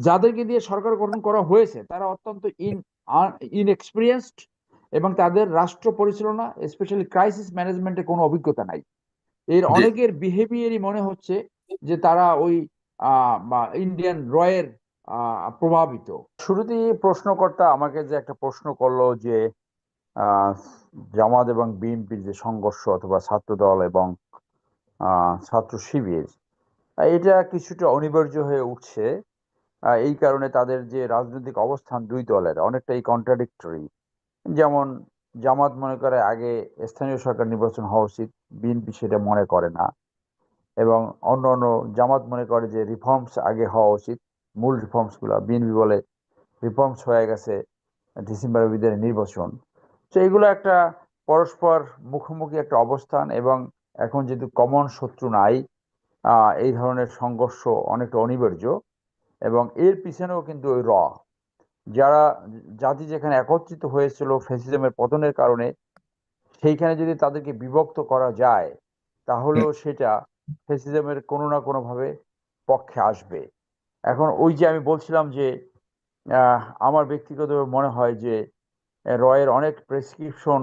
যাদেরকে দিয়ে সরকার গঠন করা হয়েছে তারা অত্যন্ত ইন ইনএক্সপিরিয়েন্সড এবং তাদের রাষ্ট্র পরিচালনা স্পেশালি ক্রাইসিস ম্যানেজমেন্টে কোনো অভিজ্ঞতা নাই। এর অনেকের বিহেভিয়ারই মনে হচ্ছে যে তারা ওই ইন্ডিয়ান রয়ের প্রভাবিত। শুরুতেই প্রশ্নকর্তা আমাকে যে একটা প্রশ্ন করল যে আহ, জামাত এবং বিএনপির যে সংঘর্ষ অথবা ছাত্রদল এবং আহ, ছাত্র শিবির এটা কিছুটা অনিবার্য হয়ে উঠছে। এই কারণে তাদের যে রাজনৈতিক অবস্থান দুই দলের, অনেকটাই কন্ট্রাডিক্টরি যেমন জামাত মনে করে আগে স্থানীয় সরকার নির্বাচন হওয়া উচিত, বিএনপি সেটা মনে করে না। এবং অন্য অন্য জামাত মনে করে যে রিফর্মস আগে হওয়া উচিত, মূল রিফর্মসগুলো, বিএনপি বলে রিফর্মস হয়ে গেছে ডিসেম্বরের ভিতরে নির্বাচন। তো এগুলো একটা পরস্পর মুখোমুখি একটা অবস্থান এবং এখন যেহেতু কমন শত্রু নাই এই ধরনের সংঘর্ষ অনেকটা অনিবার্য। এবং এর পিছনেও কিন্তু ওই র। যারা জাতি যেখানে একত্রিত হয়েছিল ফ্যাসিজমের পতনের কারণে সেইখানে যদি তাদেরকে বিভক্ত করা যায় তাহলেও সেটা ফ্যাসিজমের কোনো না কোনোভাবে পক্ষে আসবে। এখন ওই যে আমি বলছিলাম যে আমার ব্যক্তিগতভাবে মনে হয় যে রয়ের অনেক প্রেসক্রিপশন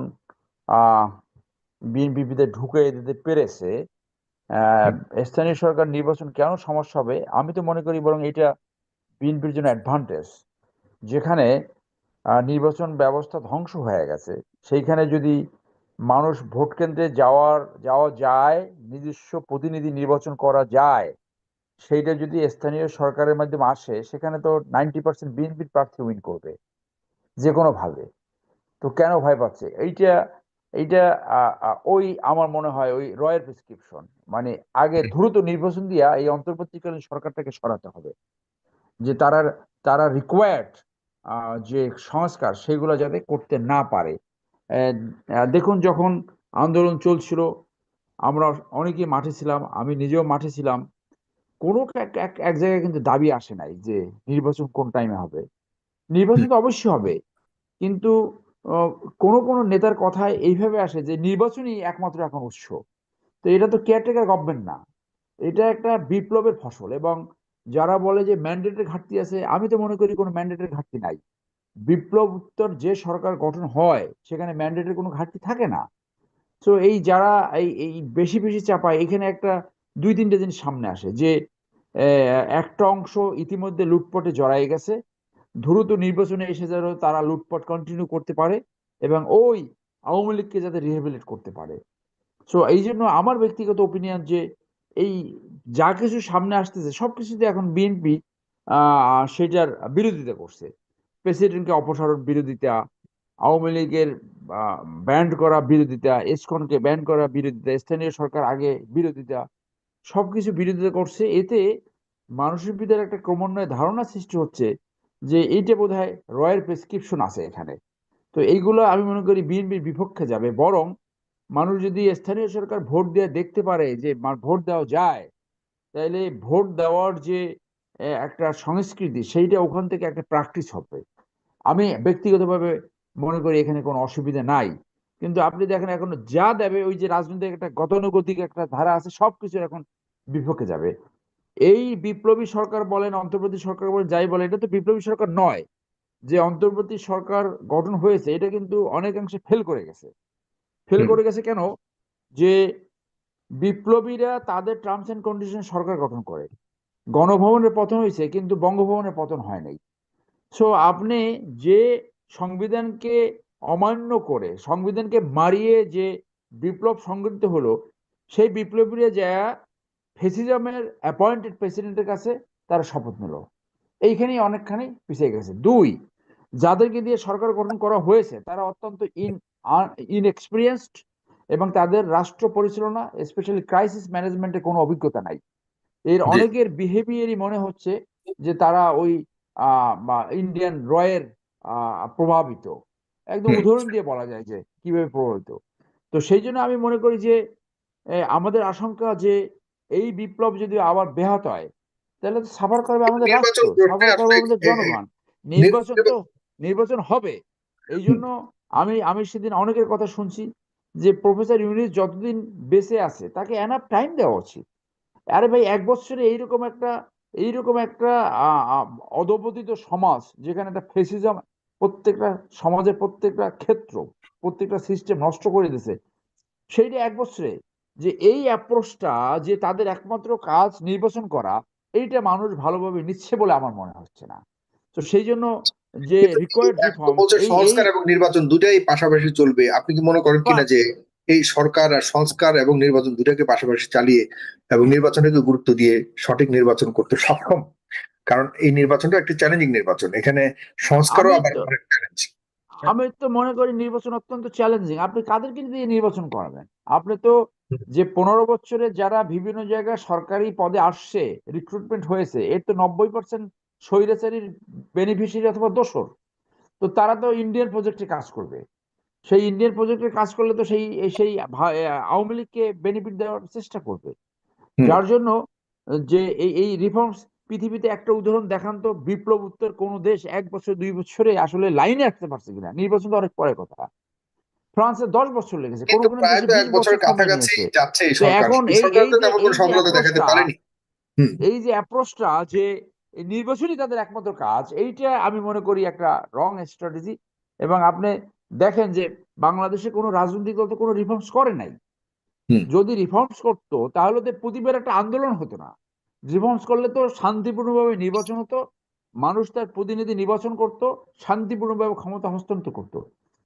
বিএনপিতে ঢুকে দিতে পেরেছে। স্থানীয় সরকার নির্বাচন কেন সমস্যা হবে? আমি তো মনে করি বরং এটা বিএনপির জন্য অ্যাডভান্টেজ যেখানে নির্বাচন ব্যবস্থা ধ্বংস হয়ে গেছে। সেইখানে যদি মানুষ ভোট কেন্দ্রে যাওয়ার যাওয়া যায় নিজস্ব প্রতিনিধি নির্বাচন করা যায় সেইটা যদি স্থানীয় সরকারের মাধ্যমে আসে সেখানে তো নাইনটি পার্সেন্ট বিএনপির প্রার্থী উইন করবে যে কোনো ভাবে। তো কেন ভয় পাচ্ছে? এইটা এইটা ওই আমার মনে হয় ওই রয়ের প্রেসক্রিপশন মানে আগে দ্রুত নির্বাচন দিয়া এই অন্তর্বর্তীকালীন সরকারটাকে সরাতে হবে। যে তারা তারা রিকোয়ার্ড যে সংস্কার সেগুলো যাতে করতে না পারে। দেখুন যখন আন্দোলন চলছিল, আমরা অনেকেই মাঠে ছিলাম, আমি নিজেও মাঠে ছিলাম, কোনো এক- জায়গায় কিন্তু দাবি আসে নাই যে নির্বাচন কোন টাইমে হবে। নির্বাচন তো অবশ্যই হবে, কিন্তু কোনো কোনো নেতার কথায় এইভাবে আসে যে নির্বাচনই একমাত্র এখন উৎস। তো এটা তো কেয়ারটেকার গভর্নমেন্ট না। এটা একটা বিপ্লবের ফসল এবং যারা বলে যে ম্যান্ডেটের ঘাটতি আছে, আমি তো মনে করি কোনো ম্যান্ডেটের ঘাটতি নাই। বিপ্লব উত্তর যে সরকার গঠন হয়, সেখানে ম্যান্ডেটের কোনো ঘাটতি থাকে না। তো এই যারা এই এই বেশি বেশি চাপায়, এখানে একটা দুই, তিনটে জিনিস সামনে আসে যে একটা অংশ ইতিমধ্যে লুটপটে জড়াই গেছে। দ্রুত নির্বাচনে এসে যেন তারা লুটপট কন্টিনিউ করতে পারে এবং ওই আওয়ামী লীগকে যাতে রিহেবিলিট করতে পারে। সো এই জন্য আমার ব্যক্তিগত ওপিনিয়ন যে এই যা কিছু সামনে আসতেছে, সবকিছুতে এখন বিএনপি সেটার বিরোধিতা করছে। প্রেসিডেন্টকে অপসারণ বিরোধিতা, আওয়ামী লীগের ব্যান্ড করা বিরোধিতা এসকনকে ব্যান্ড করা বিরোধিতা, স্থানীয় সরকার আগে বিরোধিতা, সবকিছু বিরোধিতা করছে। এতে মানুষের ভিতরে একটা ক্রমান্বয়ে ধারণা সৃষ্টি হচ্ছে যে এইটা বোধহয় রয়ের প্রেসক্রিপশন আছে এখানে। তো এইগুলো আমি মনে করি বিএনপির বিপক্ষে যাবে, বরং মানুষ যদি স্থানীয় সরকার ভোট দিয়ে দেখতে পারে যে ভোট দেওয়া যায় তাহলে ভোট দেওয়ার যে একটা সংস্কৃতি, সেইটা ওখান থেকে একটা প্র্যাকটিস হবে। আমি ব্যক্তিগতভাবে মনে করি এখানে কোনো অসুবিধা নাই। কিন্তু আপনি দেখেন এখন যা দেবে, ওই যে রাজনৈতিক একটা গতানুগতিক একটা ধারা আছে সবকিছু এখন বিপক্ষে যাবে। এই বিপ্লবী সরকার বলেন, অন্তর্বর্তী সরকার বলেন, যাই বলেন, এটা তো বিপ্লবী সরকার নয়। যে অন্তর্বর্তী সরকার গঠন হয়েছে, এটা কিন্তু অনেকাংশে ফেল করে গেছে। ফেল করে গেছে কেন? যে বিপ্লবীরা তাদের টার্মস এন্ড কন্ডিশন সরকার গঠন করে। গণভবনের পতন হয়েছে কিন্তু বঙ্গভবনের পতন হয় নাই। সো আপনি যে সংবিধানকে অমান্য করে সংবিধানকে মারিয়ে যে বিপ্লব সংগঠিত হলো সেই বিপ্লবীরা যা ফেসিজমের অ্যাপয়েন্টেড প্রেসিডেন্টের কাছে তারা শপথ নিল। এইখানেই অনেকখানি পিছিয়ে গেছে। দুই যাদেরকে দিয়ে সরকার গঠন করা হয়েছে তারা অত্যন্ত ইন ইনএক্সপিরিয়েন্সড এবং তাদের রাষ্ট্র পরিচালনা স্পেশালি ক্রাইসিস ম্যানেজমেন্টে কোনো অভিজ্ঞতা নাই। এর অনেকের বিহেভিয়ারই মনে হচ্ছে যে তারা ওই ইন্ডিয়ান রয়ের প্রভাবিত। একদম উদাহরণ দিয়ে বলা যায় যে কীভাবে প্রভাবিত। তো সেই জন্য আমি মনে করি যে আমাদের আশঙ্কা যে এই বিপ্লব যদি আবার ব্যাহত হয় তাহলে তো সাফার করবে আমাদের রাষ্ট্র সাফার করবে আমাদের জনগণ। নির্বাচন- তো নির্বাচন হবে। এই জন্য আমি আমি সেদিন অনেকের কথা শুনছি যে প্রফেসর ইউনিস যতদিন বেঁচে আছে তাকে এনাফ টাইম দেওয়া উচিত। আরে ভাই, এক বছরে এইরকম একটা এইরকম একটা অধপতিত সমাজ যেখানে একটা ফেসিজম প্রত্যেকটা সমাজের প্রত্যেকটা ক্ষেত্র, প্রত্যেকটা সিস্টেম নষ্ট করে দিছে সেইটা এক বছরে যে এই অ্যাপ্রোচটা যে তাদের একমাত্র কাজ নির্বাচন করা, এইটা মানুষ ভালোভাবে নিচ্ছে বলে আমার মনে হচ্ছে না। তো সেই জন্য যে রিকোয়ার্ড রিফর্ম বলছে সংস্কার এবং নির্বাচন দুটাই পাশাপাশি চলবে। আপনি কি মনে করেন কিনা যে এই সরকার আর সংস্কার এবং নির্বাচন দুটাকে পাশাপাশি চালিয়ে এবং নির্বাচনকে গুরুত্ব দিয়ে সঠিক নির্বাচন করতে সক্ষম? কারণ এই নির্বাচনটা একটি চ্যালেঞ্জিং নির্বাচন। এখানে সংস্কারও আবার চ্যালেঞ্জ আমি তো মনে করি নির্বাচন অত্যন্ত চ্যালেঞ্জিং আপনি কাদেরকে দিয়ে নির্বাচন করাবেন? আপনি তো যে পনেরো বছরে যারা বিভিন্ন জায়গায় সরকারি পদে আসছে রিক্রুটমেন্ট হয়েছে এর তো নব্বই পার্সেন্ট স্বৈরাচারীর বেনিফিশিয়ারি অথবা দোসর তো তারা তো ইন্ডিয়ান প্রজেক্টে কাজ করবে। সেই ইন্ডিয়ান প্রজেক্টে কাজ করলে তো সেই সেই আওয়ামী লীগকে বেনিফিট দেওয়ার চেষ্টা করবে। যার জন্য যে এই এই রিফর্মস পৃথিবীতে একটা উদাহরণ দেখান তো বিপ্লব উত্তর কোন দেশ এক বছর দুই বছরে আসলে লাইনে আসতে পারছে কিনা? নির্বাচন তো অনেক পরে কথা। ফ্রান্সে দশ বছর লেগেছে কোন এখন এই যে অ্যাপ্রোচটা পারেনি। হুম। এই যে অ্যাপ্রোচটা যে এই নির্বাচনই তাদের একমাত্র কাজ। এইটা আমি মনে করি একটা রং স্ট্র্যাটেজি এবং আপনি দেখেন যে বাংলাদেশে কোনো রাজনৈতিক দল তো কোনো রিফর্মস করে নাই। যদি রিফর্মস করতো তাহলে তো প্রতিবার একটা আন্দোলন হতো না। রিফর্মস করলে তো শান্তিপূর্ণভাবে নির্বাচন হতো মানুষ তার প্রতিনিধি নির্বাচন করত শান্তিপূর্ণভাবে ক্ষমতা হস্তান্তর করতো।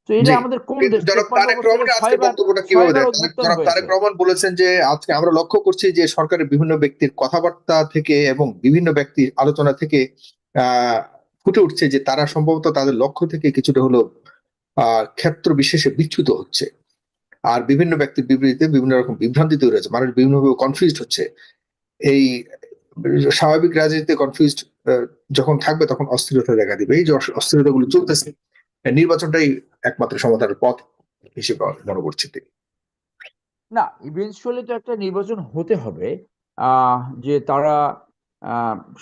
তো এটা আমাদের কোন দেশ তারেক রহমানের আজকে বক্তব্যটা কীভাবে দেখেন তারেক রহমান বলেছেন যে আজকে আমরা লক্ষ্য করছি যে সরকারের বিভিন্ন ব্যক্তির কথাবার্তা থেকে এবং বিভিন্ন ব্যক্তির আলোচনা থেকে ফুটে উঠছে যে তারা সম্ভবত তাদের লক্ষ্য থেকে কিছুটা হলো ক্ষেত্র বিশেষে বিচ্যুত হচ্ছে। আর বিভিন্ন ব্যক্তির বিবৃতিতে বিভিন্ন রকম বিভ্রান্তি তৈরি হচ্ছে মানুষ বিভিন্নভাবে কনফিউজ হচ্ছে। এই স্বাভাবিক রাজনীতিতে কনফিউজড যখন থাকবে তখন অস্থিরতা দেখা দিবে। এই যে অস- অস্থিরতাগুলো চলতেছে নির্বাচনটাই একমাত্র সমাধানের পথ হিসেবে মনে করছি তিনি। না ইভেনচুয়ালি তো একটা নির্বাচন হতে হবে যে তারা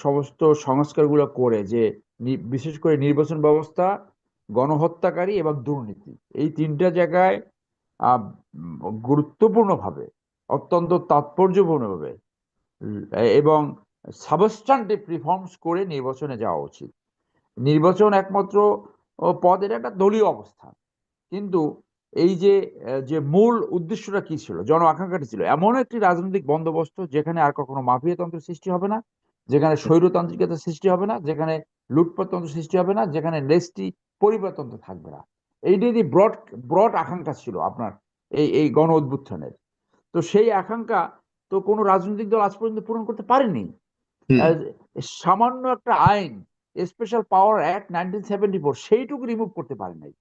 সমস্ত সংস্কারগুলো করে, যে বিশেষ করে নির্বাচন ব্যবস্থা, গণহত্যাকারী এবং দুর্নীতি এই তিনটা জায়গায় গুরুত্বপূর্ণভাবে, অত্যন্ত তাৎপর্যপূর্ণভাবে এবং সাবস্টান্টিভ রিফর্মস করে নির্বাচনে যাওয়া উচিত নির্বাচন একমাত্র ও, পদের একটা দলীয় অবস্থান কিন্তু এই যে যে মূল উদ্দেশ্যটা কি ছিল জন আকাঙ্ক্ষাটা ছিল এমন একটি রাজনৈতিক বন্দোবস্ত যেখানে আর কখনো মাফিয়াতন্ত্র সৃষ্টি হবে না যেখানে স্বৈরতান্ত্রিকতা সৃষ্টি হবে না যেখানে লুটপাটতন্ত্র সৃষ্টি হবে না যেখানে লেস্টি পরিবারতন্ত্র থাকবে না। এইটাই ব্রড ব্রড আকাঙ্ক্ষা ছিল আপনার এই এই গণ উদ্বুত্থানের তো সেই আকাঙ্ক্ষা তো কোনো রাজনৈতিক দল আজ পর্যন্ত পূরণ করতে পারেনি। সামান্য একটা আইন special power act nineteen seventy four সেইটুকু রিমুভ করতে পারে নাই।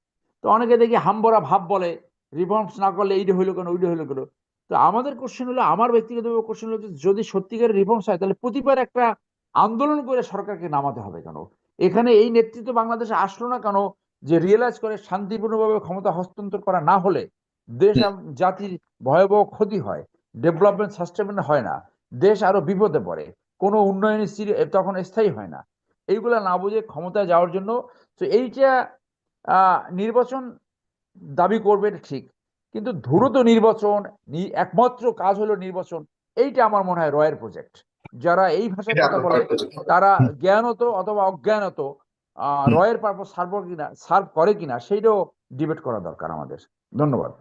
তো অনেকে দেখি হাম্বরা ভাব বলে রিফর্মস না করলে এইটা হইল কেন ওইটা হইল কেন? তো আমাদের কোশ্চেন হলো আমার ব্যক্তিগতভাবে কোশ্চেন হলো যদি সত্যিকারের রিফর্মস হয় তাহলে প্রতিবার একটা আন্দোলন করে সরকারকে নামাতে হবে কেন? এখানে এই নেতৃত্ব বাংলাদেশে আসলো না কেন? যে রিয়েলাইজ করে শান্তিপূর্ণভাবে ক্ষমতা হস্তান্তর করা না হলে দেশ জাতির ভয়াবহ ক্ষতি হয় ডেভেলপমেন্ট সাস্টেনেবল হয় না দেশ আরও বিপদে পড়ে কোনো উন্নয়ন স্থির- তখন স্থায়ী হয় না। এইগুলা না বুঝে ক্ষমতায় যাওয়ার জন্য। তো এইটা নির্বাচন দাবি করবে ঠিক। কিন্তু দ্রুত নির্বাচন একমাত্র কাজ হলো নির্বাচন। এইটা আমার মনে হয় রয়ের প্রজেক্ট যারা এই ভাষায় কথা বলে তারা। জ্ঞানত অথবা অজ্ঞানত আহ, রয়ের পারপোজ সার্ভ কিনা সার্ভ করে কিনা সেইটাও ডিবেট করা দরকার আমাদের। ধন্যবাদ।